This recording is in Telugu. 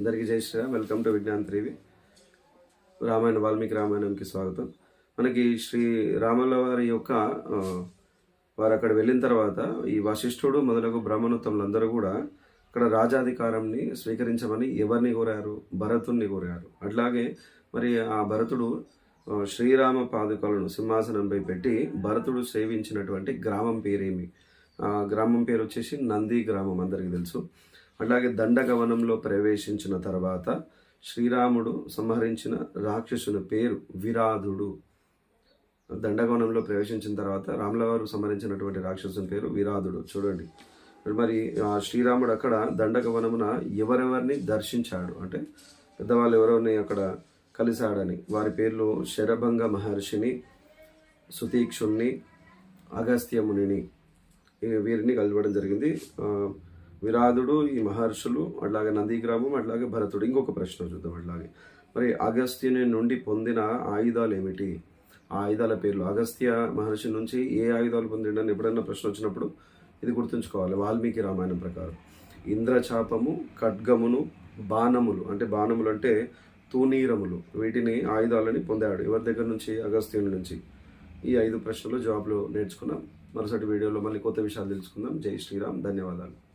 అందరికీ జై Sriram. Welcome to Vignan Trivi. Ramayana Valmiki రామాయణంకి స్వాగతం. మనకి శ్రీ రాముల వారి యొక్క వారు అక్కడ వెళ్ళిన తర్వాత ఈ వశిష్ఠుడు మొదలగు బ్రహ్మణోత్తములందరూ కూడా అక్కడ రాజాధికారంని స్వీకరించమని ఎవరిని కోరారు? భరతుణ్ణి కోరారు. అట్లాగే మరి ఆ భరతుడు శ్రీరామ పాదుకలను సింహాసనంపై పెట్టి భరతుడు సేవించినటువంటి గ్రామం పేరేమి? ఆ గ్రామం పేరు వచ్చేసి నంది గ్రామం అందరికీ తెలుసు. అలాగే దండగవనంలో ప్రవేశించిన తర్వాత శ్రీరాముడు సంహరించిన రాక్షసుని పేరు విరాధుడు. దండగవనంలో ప్రవేశించిన తర్వాత రాములవారు సంహరించినటువంటి రాక్షసుని పేరు విరాధుడు. చూడండి. మరి ఆ శ్రీరాముడు అక్కడ దండగవనమున ఎవరెవరిని దర్శించాడు? అంటే పెద్దవాళ్ళు ఎవరెవరిని అక్కడ కలిశాడని? వారి పేర్లు శరభంగ మహర్షిని సుతీక్షుణ్ణి అగస్త్యమునిని. వీరిని కలవడం జరిగింది. విరాధుడు ఈ మహర్షులు అట్లాగే నందిగ్రామం అట్లాగే భరతుడు. ఇంకొక ప్రశ్న చూద్దాం అట్లాగే. మరి అగస్త్యుని నుండి పొందిన ఆయుధాలు ఏమిటి ఆ ఆయుధాల పేర్లు. అగస్త్య మహర్షి నుంచి ఏ ఆయుధాలు పొందిండని ఎప్పుడైనా ప్రశ్న వచ్చినప్పుడు ఇది గుర్తుంచుకోవాలి. వాల్మీకి రామాయణం ప్రకారం. ఇంద్రచాపము ఖడ్గమును బాణములు. అంటే బాణములు అంటే తూనీరములు. వీటిని ఆయుధాలని పొందాడు. ఎవరి దగ్గర నుంచి? అగస్త్యుని నుంచి. ఈ ఐదు ప్రశ్నలు జాబ్లో నేర్చుకున్నాం. మరుసటి వీడియోలో మళ్ళీ కొత్త విషయాలు తెలుసుకుందాం. జై శ్రీరామ్. ధన్యవాదాలు.